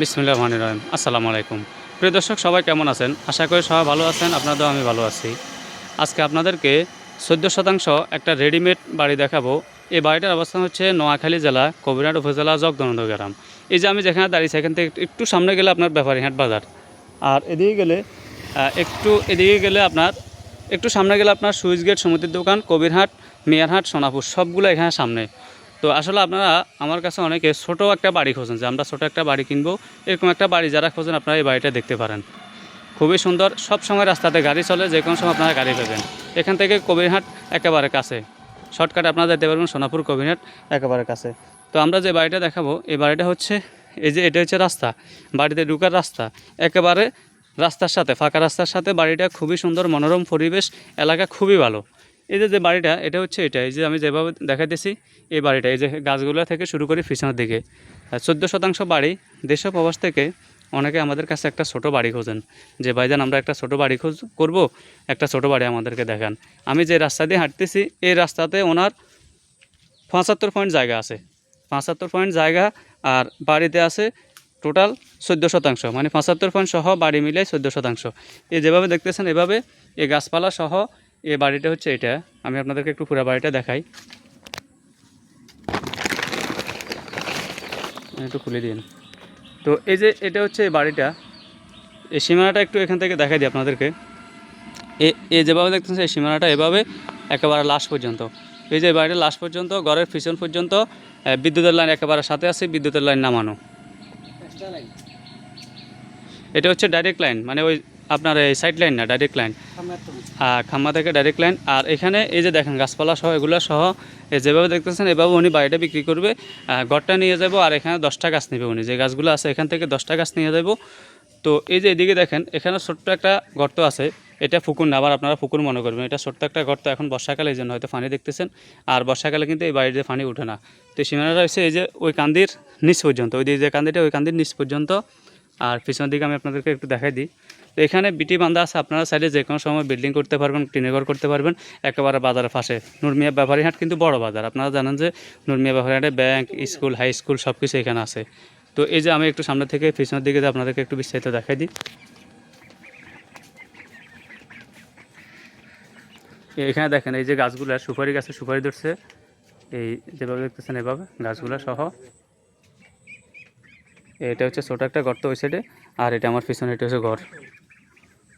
বিসমিল্লাহ রহমান রহিম। আসসালামু আলাইকুম। প্রিয় দর্শক, সবাই কেমন আছেন? আশা করি সবাই ভালো আছেন আপনাদেরও আমি ভালো আছি। আজকে আপনাদেরকে চোদ্দ শতাংশ একটা রেডিমেড বাড়ি দেখাবো। এই বাড়িটার অবস্থান হচ্ছে নোয়াখালী জেলা, কবিরহাট উপজেলা, জগদনন্দ গ্রাম। এই যে আমি যেখানে দাঁড়িয়েছি সেখান থেকে একটু সামনে গেলে আপনার ব্যাপারীহাট বাজার। আর এদিকে গেলে একটু এদিকে গেলে আপনার, একটু সামনে গেলে আপনার সুইচ গেট, সমিতির দোকান, কবিরহাট, মেয়ারহাট, সোনাপুর, সবগুলো এখানে সামনে। তো আসলে আপনারা আমার কাছে অনেকে ছোট একটা বাড়ি খোঁজেন, যে আমরা ছোট একটা বাড়ি কিনবো, এরকম একটা বাড়ি যারা খোঁজেন আপনারা এই বাড়িটা দেখতে পারেন। খুবই সুন্দর, সব সময় রাস্তাতে গাড়ি চলে, যে কোনো সময় আপনারা গাড়ি পাবেন। এখান থেকে কবিরহাট একেবারে কাছে। শর্টকাটে আপনারা যেতে পারবেন সোনাপুর কবিরহাট একেবারে কাছে। তো আমরা যে বাড়িটা দেখাবো, এই বাড়িটা হচ্ছে, এই যে এটা হচ্ছে রাস্তা, বাড়িতে ঢুকার রাস্তা। একেবারে রাস্তার সাথে, ফাঁকা রাস্তার সাথে বাড়িটা খুবই সুন্দর, মনোরম পরিবেশ, এলাকা খুবই ভালো। এই যে যে বাড়িটা, এটা হচ্ছে এটা। এই যে, আমি যেভাবে দেখাইতেছি, এই বাড়িটা, এই যে গাছগুলো থেকে শুরু করে পিছনের দিকে। চোদ্দ শতাংশ বাড়ি দেশ প্রবাস থেকে অনেকে আমাদের কাছে একটা ছোট বাড়ি খোঁজেন। যে, ভাইজান, আমরা একটা ছোট বাড়ি খোঁজ, করব? একটা ছোট বাড়ি আমাদেরকে দেখান। আমি যে রাস্তা দিয়ে হাঁটতেছি, এই রাস্তাতে ওনার পঁচাত্তর পয়েন্ট জায়গা আছে। পঁচাত্তর পয়েন্ট জায়গা আর বাড়িতে আছে টোটাল চোদ্দ শতাংশ। মানে পঁচাত্তর পয়েন্ট সহ বাড়ি মিলে চোদ্দ শতাংশ। এই যেভাবে দেখতেছেন, এভাবে এই গাছপালা সহ এই বাড়িটা হচ্ছে এটা। আমি আপনাদেরকে একটু পুরো বাড়িটা দেখাই। একটু খুলে দিন। তো এই যে এটা হচ্ছে এই বাড়িটা এই সীমানাটা একটু এখান থেকে দেখাই দিই আপনাদেরকে। এ এ যেভাবে দেখতেছেন এই সীমানাটা এভাবে একেবারে লাশ পর্যন্ত। এই যে বাড়িটা লাশ পর্যন্ত ঘরের পিছন পর্যন্ত বিদ্যুতের লাইন একেবারে সাথে আছে বিদ্যুতের লাইন নামানো। এটা হচ্ছে ডাইরেক্ট লাইন মানে ওই আপনার এই সাইড লাইন না ডাইরেক্ট লাইন আর খাম্মা থেকে ডাইরেক্ট লাইন আর এখানে এই যে দেখেন, গাছপালা সহ, এগুলো সহ যেভাবে দেখতেছেন, এভাবে উনি বাড়িটা বিক্রি করবে। ঘরটা নিয়ে যাব আর এখানে দশটা গাছ নেবে উনি। যে গাছগুলো আছে, এখান থেকে দশটা গাছ নিয়ে যাব। তো এই যে এদিকে দেখেন, এখানে ছোট্ট একটা গর্ত আছে। এটা পুকুর না, আবার আপনারা পুকুর মনে করবেন। এটা ছোট্ট একটা গর্ত এখন বর্ষাকালে, এই জন্য হয়তো পানি দেখতেছেন। আর বর্ষাকালে কিন্তু এই বাড়িতে ফানি ওঠে না। তো সীমানাটা হচ্ছে এই যে ওই কান্দির নিচ পর্যন্ত, ওই যে কান্দিটা ওই কান্দির নিচ পর্যন্ত। আর পিছনের দিকে আমি আপনাদেরকে একটু দেখাই দিই। তো এখানে বিটি বান্ধা আছে, আপনারা সাইডে যে কোনো সময় বিল্ডিং করতে পারবেন, টিনের ঘর করতে পারবেন। একেবারে বাজারের পাশে। নুরমিয়া ব্যাপারী হাট কিন্তু বড় বাজার। আপনারা জানেন যে নুরমিয়া ব্যাপারী হাটে ব্যাংক স্কুল হাই স্কুল সব কিছু এখানে আছে। তো এই যে আমি একটু সামনে থেকে পিছনের দিকে যে আপনাদেরকে একটু বিস্তারিত দেখাই দিই। এখানে দেখেন, এই যে গাছগুলো সুপারি গাছে সুপারি ধরছে। এই যেভাবে দেখতেছেন এভাবে গাছগুলো সহ। এটা হচ্ছে ছোটো একটা গর্ত ওই সাইডে আর এটা আমার পিছনে এটা হচ্ছে ঘর।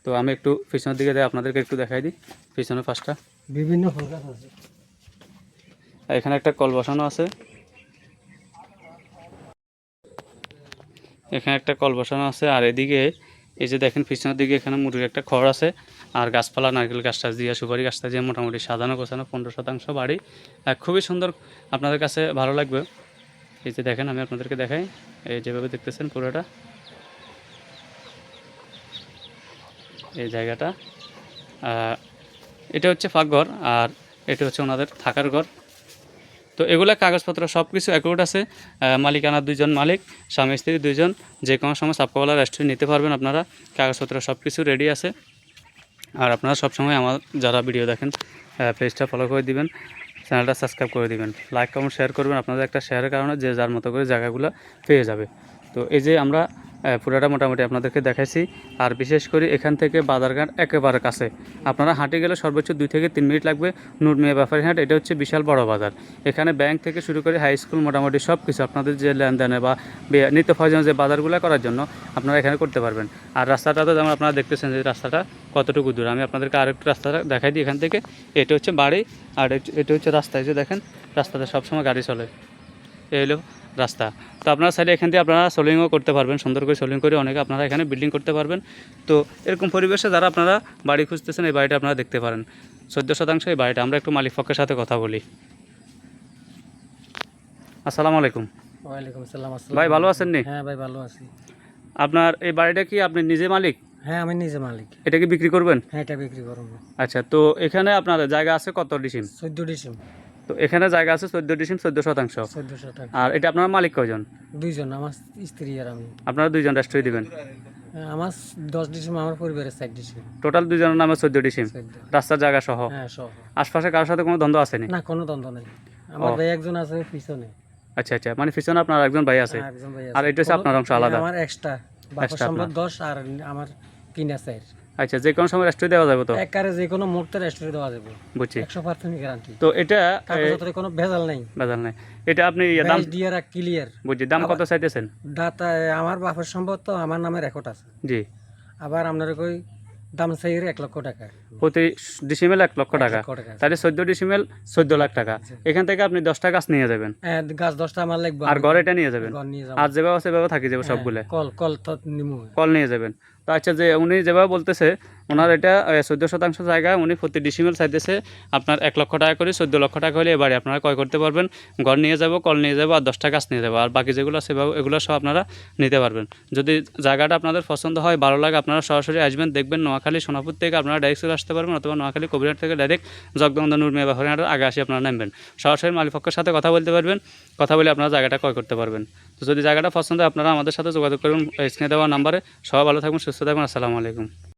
তো আমি একটু পিছনের দিকে যাই আপনাদেরকে একটু দেখাই দিই পিছনে ফার্স্টটা বিভিন্ন ফুল গাছ আছে। আর এখানে একটা কল বসানো আছে। এখানে একটা কল বসানো আছে আর এদিকে এই যে দেখেন পিছনের দিকে এখানে মুরগির একটা খড় আছে আর গাছপালা নারকেল গাছ টাছ দিয়ে সুপারি গাছটা দিয়ে মোটামুটি সাজানো গোছানো পনেরো শতাংশ বাড়ি। আর খুবই সুন্দর আপনাদের কাছে ভালো লাগবে। এই যে দেখেন, আমি আপনাদেরকে দেখাই। এই যেভাবে দেখতেছেন পুরোটা। এই জায়গাটা। এটা হচ্ছে ফাঁকঘর, আর এটা হচ্ছে ওনাদের থাকার ঘর। তো এগুলো কাগজপত্র সব কিছু অ্যাকাউন্ট আছে মালিকানা দুইজন মালিক, স্বামী স্ত্রী দুইজন, যে কোনো সময় সাবকওয়ালা রেস্টুরেন্ট নিতে পারবেন আপনারা। কাগজপত্র সব কিছু রেডি আছে। আর আপনারা সবসময় আমার, যারা ভিডিও দেখেন পেজটা ফলো করে দিবেন। চ্যানেলটা সাবস্ক্রাইব করে দিবেন। লাইক কমেন্ট শেয়ার করবেন। আপনাদের একটা শেয়ারের কারণে যে যার মতো করে জায়গাগুলো পেয়ে যাবে। তো এই যে আমরা পুরোটা মোটামুটি আপনাদেরকে দেখাইছি। আর বিশেষ করে এখান থেকে বাজারঘাট একেবারে কাছে। আপনারা হাঁটে গেলে সর্বোচ্চ দুই থেকে তিন মিনিট লাগবে নুরমিয়া ব্যাপারী হাট। এটা হচ্ছে বিশাল বড় বাজার। এখানে ব্যাংক থেকে শুরু করে হাই স্কুল মোটামুটি সব কিছু আপনাদের যে লেনদেনে বা নিত্য প্রয়োজনীয় যে বাজারগুলো করার জন্য আপনারা এখানে করতে পারবেন। আর রাস্তাটা তো যেমন আপনারা দেখতেছেন যে রাস্তাটা কতটুকু দূর। আমি আপনাদেরকে আরেকটু রাস্তাটা দেখাই দিই এখান থেকে। এটা হচ্ছে বাড়ি আর এটা হচ্ছে রাস্তায় যে দেখেন রাস্তাতে সবসময় গাড়ি চলে। এই হলো রাস্তা। তো আপনারা চাইলে এখান থেকে আপনারা সোলিংও করতে পারবেন সুন্দর করে সোলিং করে অনেকে আপনারা এখানে বিল্ডিং করতে পারবেন। তো এরকম পরিবেশে যারা আপনারা বাড়ি খুঁজতেছেন এই বাড়িটা আপনারা দেখতে পারেন। চোদ্দ শতাংশ এই বাড়িটা। আমরা একটু মালিক পক্ষের সাথে কথা বলি। আসসালামু আলাইকুম। ওয়ালাইকুম আসসালাম আসসালাম ভাই ভালো আছেন নি? হ্যাঁ ভাই ভালো আছি। আপনার এই বাড়িটা কি আপনি নিজে মালিক? হ্যাঁ আমি নিজে মালিক। এটা কি বিক্রি করবেন? হ্যাঁ এটা বিক্রি করব। আচ্ছা তো এখানে আপনার জায়গা আছে কত ডিসিম? চোদ্দ ডিসেম। তো এখানে জায়গা আছে চোদ্দ ডিসিম চোদ্দ শতাংশ। চোদ্দশো টাকা আর এটা আপনার মালিক কয়জন? দুইজন আমার স্ত্রী আর আমি। আপনারা দুইজন রেস্টুরি দিবেন? হ্যাঁ, আমার দশ ডিসেম আমার পরিবারের সাইড ডিসেম। টোটাল দুইজনের নামে চোদ্দ ডিসিম? চোদ্দ রাস্তার জায়গা সহ? হ্যাঁ সহ। আশপাশে কারোর সাথে কোনো দ্বন্দ্ব আসেনি না? কোনো দ্বন্দ্ব নেই। আমার ভাই একজন আছে পিছনে। আচ্ছা আচ্ছা মানে পিছনে আপনার একজন ভাই আছে। হ্যাঁ, আর। এটা হচ্ছে আপনার অংশ আলাদা? আমার এক্সট্রা বাপের সম্পদ দশ আর আমার কিনা চাই আচ্ছা যে কোনো সময় রেস্টুরেন্ট দেওয়া যাবে তো? একবারে যে কোনো মুহূর্তে রেস্টুরেন্ট দেওয়া যাবে। বুঝছি। একশো পার্সেন্ট গ্যারান্টি তো এটা কাগজপত্রে কোনো ভেজাল নেই। বেজাল নাই। এটা আপনি দাম দিয়ে ক্লিয়ার বুঝছি দাম কত চাইতেছেন? দাতা আমার বাপের সম্পদ তো আমার নামে রেকর্ড আছে। জি। আবার আপনার কই দাম চাই এক লক্ষ টাকা। প্রতি ডিসিমেল এক লক্ষ টাকা। তাহলে চোদ্দ ডিসিমেল চোদ্দ লাখ টাকা। এখান থেকে আপনি দশটা গাছ নিয়ে যাবেন। হ্যাঁ, গাছ দশটা আমার লাগবে। আর ঘর এটা নিয়ে যাবেন। আর যেভাবে আছে সেভাবে থাকি যাবে সবগুলো। কল কল তো নিমু। কল নিয়ে যাবেন। তো আচ্ছা যে উনি যেভাবে বলতেছে, ওনার এটা চোদ্দ শতাংশ জায়গা উনি প্রতি ডিসিমেল চাইতেছে আপনার এক লক্ষ টাকা করে, চোদ্দ লক্ষ টাকা হলে এবারে আপনারা ক্রয় করতে পারবেন। ঘর নিয়ে যাব, কল নিয়ে যাব, আর দশটা গাছ নিয়ে যাব, আর বাকি যেগুলো সেভাবে এগুলো সব আপনারা নিতে পারবেন। যদি জায়গাটা আপনাদের পছন্দ হয়, ভালো লাগে, আপনারা সরাসরি আসবেন, দেখবেন নোয়াখালী, সোনাপুর থেকে আপনারা ডাইরেক্ট চলে আসতে পারবেন, অথবা নোয়াখালী, কবিরহাট থেকে ডাইরেক্ট জগদন্দ নুরমিয়া বা হরিয়ানার আগে আসি আপনারা নামবেন। সরাসরি মালিপক্ষের সাথে কথা বলতে পারবেন, কথা বলে আপনারা জায়গাটা ক্রয় করতে পারবেন। তো যদি জায়গাটা পছন্দ আপনারা আমাদের সাথে যোগাযোগ করুন স্ক্রিনে দেওয়া নাম্বারে। সবাই ভালো থাকুন, সুস্থ থাকবেন আসসালামু আলাইকুম।